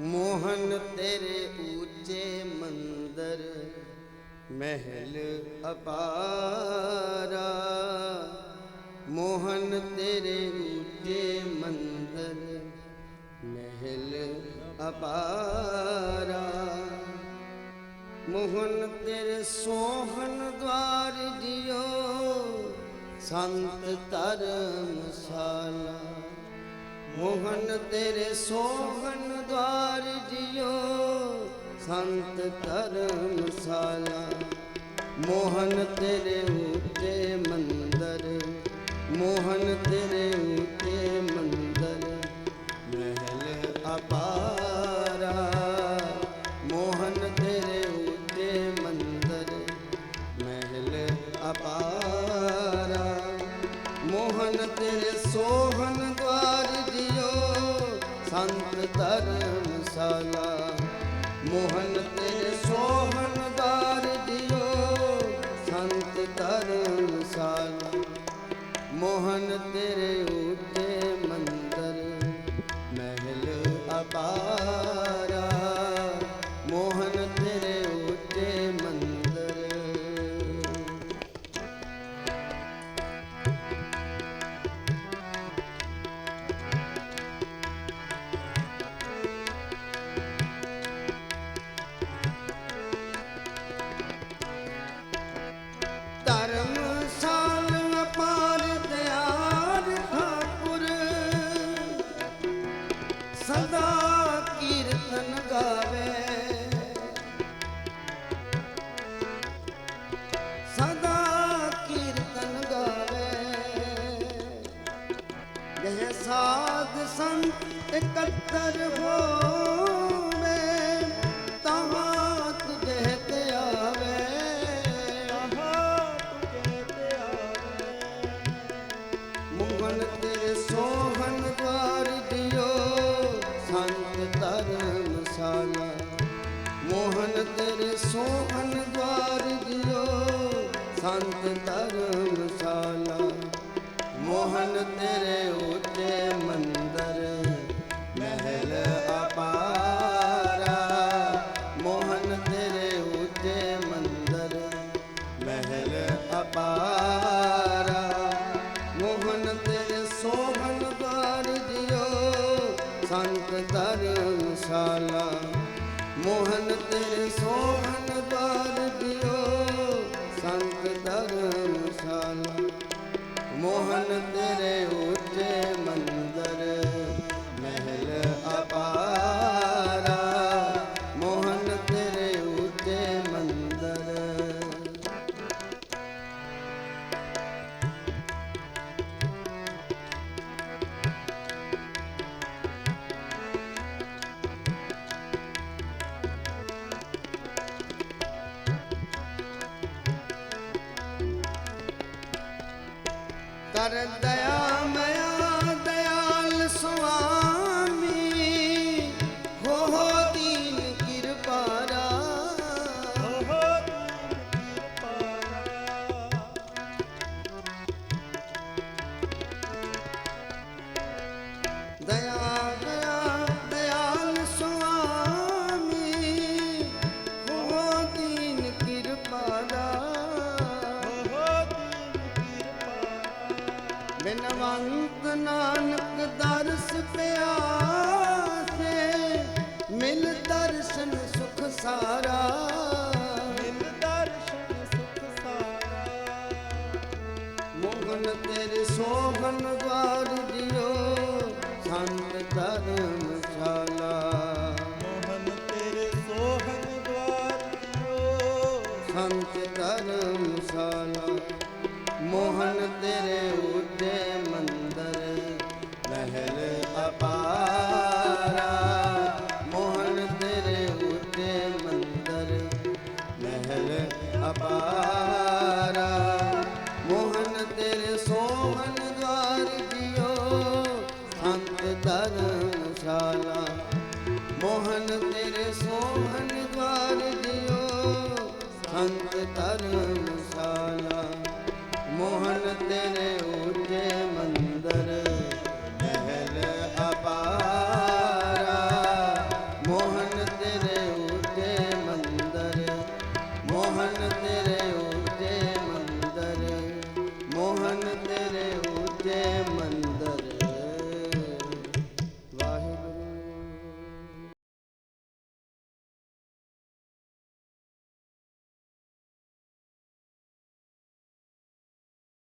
ਮੋਹਨ ਤੇਰੇ ਉੱਚੇ ਮੰਦਰ ਮਹਿਲ ਅਪਾਰਾ। ਮੋਹਨ ਤੇਰੇ ਉੱਚੇ ਮੰਦਰ ਮਹਿਲ ਅਪਾਰਾ। ਮੋਹਨ ਤੇਰੇ ਸੋਹਣ ਦਵਾਰ ਜਿਓ ਸੰਤ ਧਰਮਸ਼ਾਲਾ। ਮੋਹਨ ਤੇਰੇ ਸੋਹਣ ਦਵਾਰ ਜਿਓ ਸੰਤ ਧਰਮਸ਼ਾਲਾ। ਮੋਹਨ ਤੇਰੇ ਉੱਤੇ ਮੰਦਰ, ਮੋਹਨ ਤੇਰੇ ਉੱਤੇ ਮੰਦਰ। ਮਹਿਲ ਅਪਾਰਾ, ਮੋਹਨ ਤੇਰੇ ਉੱਤੇ ਮੰਦਰ। ਮਹਿਲ ਅਪਾਰਾ, ਮੋਹਨ ਤੇਰੇ ਸੋਹਣ ਧਰਮਸ਼ਾਲਾ ਮੋਹਨ ਤੇ ਸੋਹਣ ਦਵਾਰ ਦਿਓ ਸੰਤ ਧਰਮਸ਼ਾਲਾ ਮੋਹਨ ਤੇਰੇ ਉੱਤੇ ਸਦਾ ਕੀਰਤਨ ਗਾਵੇ। ਸਦਾ ਕੀਰਤਨ ਗਾਵੇ। ਜਹ ਸਾਧ ਸੰਤ ਇਕੱਤਰ ਹੋ। ਸੰਤ ਧਰਮਸ਼ਾਲਾ। ਮੋਹਨ ਤੇਰੇ ਉੱਤੇ ਮੰਦਰ, ਮਹਿਲ ਅਪਾਰਾ। ਮੋਹਨ ਤੇਰੇ ਉੱਤੇ ਮੰਦਰ, ਮਹਿਲ ਅਪਾਰਾ। ਮੋਹਨ ਤੇਰੇ ਸੋਹਣ ਦਵਾਰ ਦਿਓ ਸੰਤ ਧਰਮਸ਼ਾਲਾ। ਮੋਹਨ ਤੇਰੇ ਸੋਹਣ ਦਵਾਰ ਦਿਓ ਸੰਤ ਧਰਮਸ਼ਾਲਾ ਮੋਹਨ ਤੇਰੇ कर दया में ਬਿਨਵੰਤ ਨਾਨਕ ਦਰਸ ਪਿਆਸੇ ਮਿਲ ਦਰਸ਼ਨ ਸੁਖ ਸਾਰਾ। ਮੋਹਨ ਤੇਰੇ ਸੋਹਣ ਦਵਾਰ ਦਿਓ ਸੰਤ ਧਰਮਸ਼ਾਲਾ ਸੰਤ ਧਰਮਸ਼ਾਲਾ ਮੋਹਨ ਤੇਰੇ ਮੋਹਨ ਤੇਰੇ ਸੋਹਣ ਦਵਾਰ ਦਿਓ। ਸੰਤ ਧਰਮਸ਼ਾਲਾ ਮੋਹਨ ਤੇਰੇ